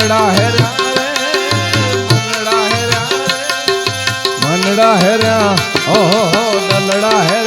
મનડા હેરા મનડા હેરા મનડા હેરા ઓહો દલડા હેરા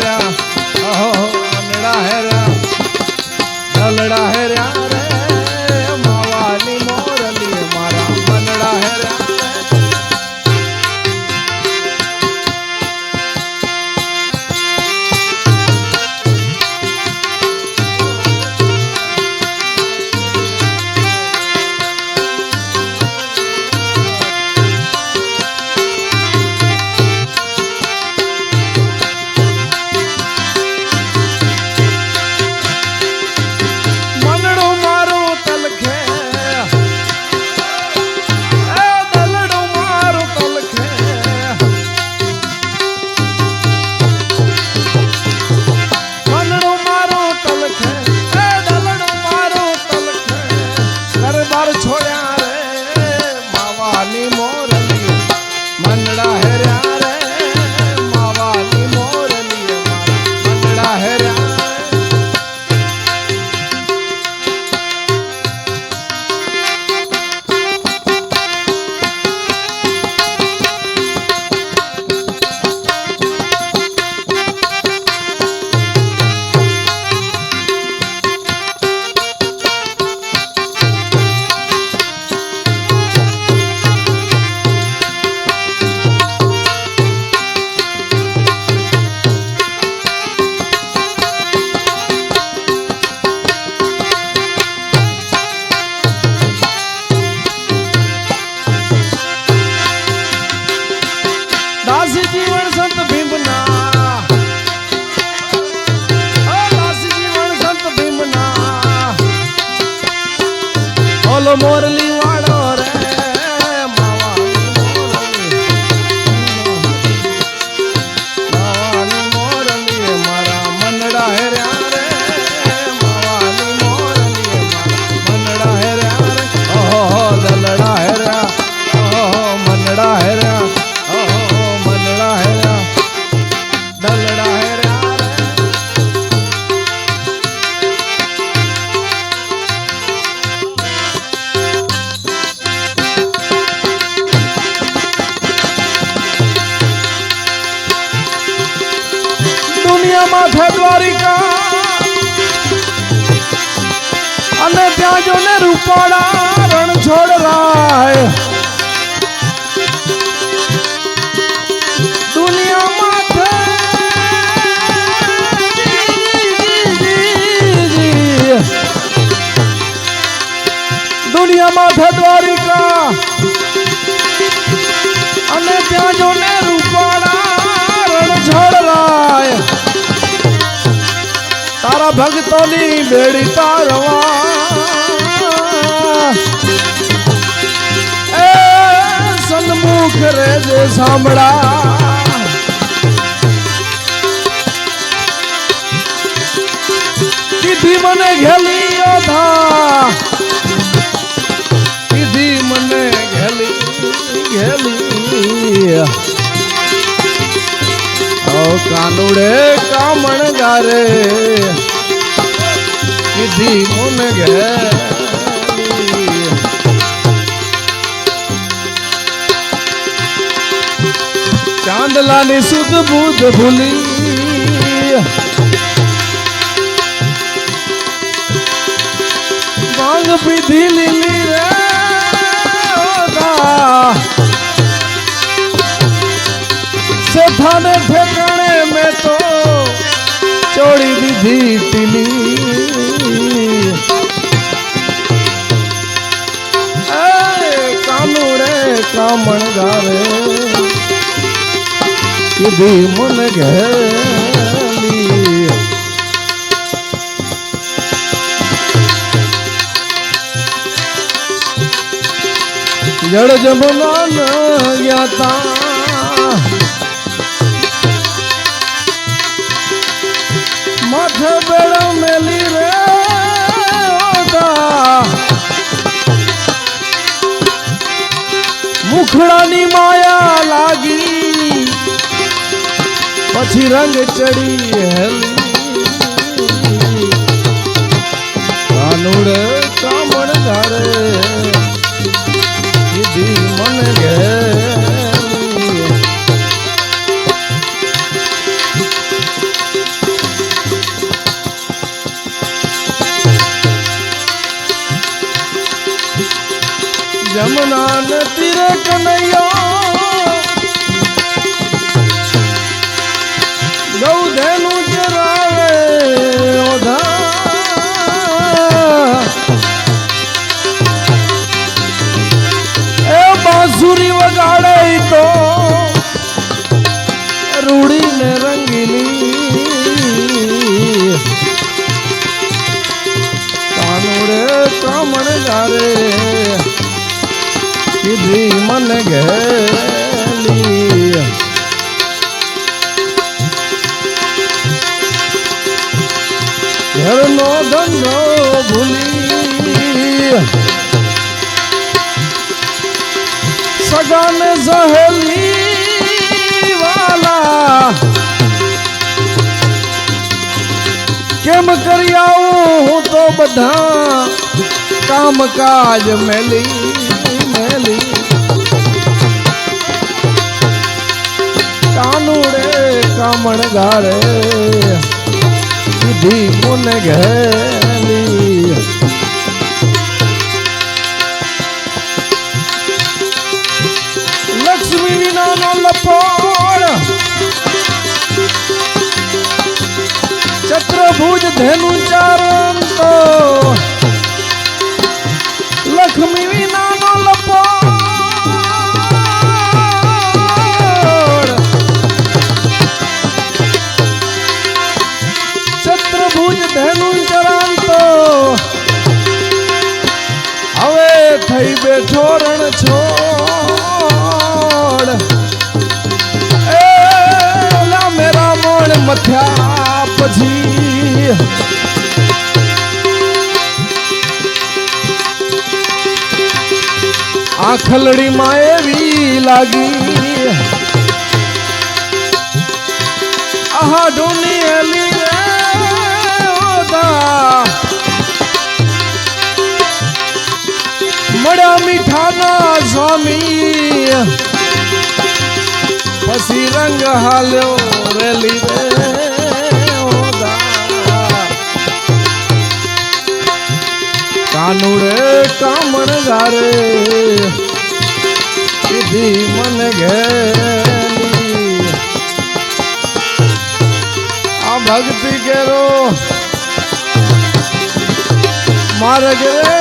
মরলি નાથ દ્વારિકા. અને ત્યાં જો ને રૂપાળા રણછોડ રાય. દુનિયામાં થદ્વારી ભક્તોની બેડી તારવા એ સન્મુખ રે જે સાંભળા કીધી મને ઘેલી ઓધા કીધી મને ઘેલી ઘેલી. કાનુડે કામણ ગારે. નથી મન ઘેરી ચાંદલાની સુધ બુધ ભૂલી. માંગ પીધી લીલી રે સેઠાને ઠેકાણે મેં તો ચોડી દીધી ટીલી. કામણ ગારે કીધી મન ઘેલી જળ જમના ન યાતા મુખડાની માયા લાગી. પછી રંગ ચડી હેલી. કાનુડ જમના તિરક તીરે મન ગેલી ઘરનો ધંધો ભૂલી સગાને સહેલી વાલા કેમ કરી આવું હું તો બધા કામ કાજ મેલી મેલી કામણ ગારે કીધી મુન ઘેલી આ ખલડીમાં એવી લાગી. આહા ઢૂની એલી મળ્યા મીઠાના સ્વામી. પછી રંગ હાલ્યો રેલી રે. કાનુડે કામણ ગારે. કીધી મન ઘેલી આ ભક્તિ કેરો માર્ગ રે.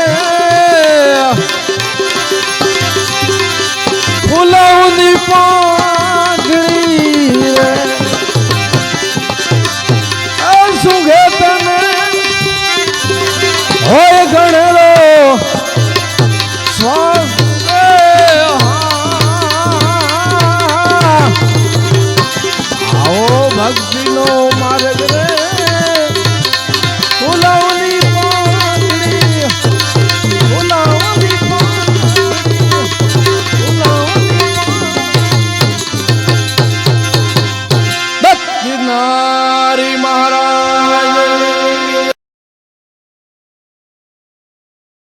ફૂલાઉની પાંખડી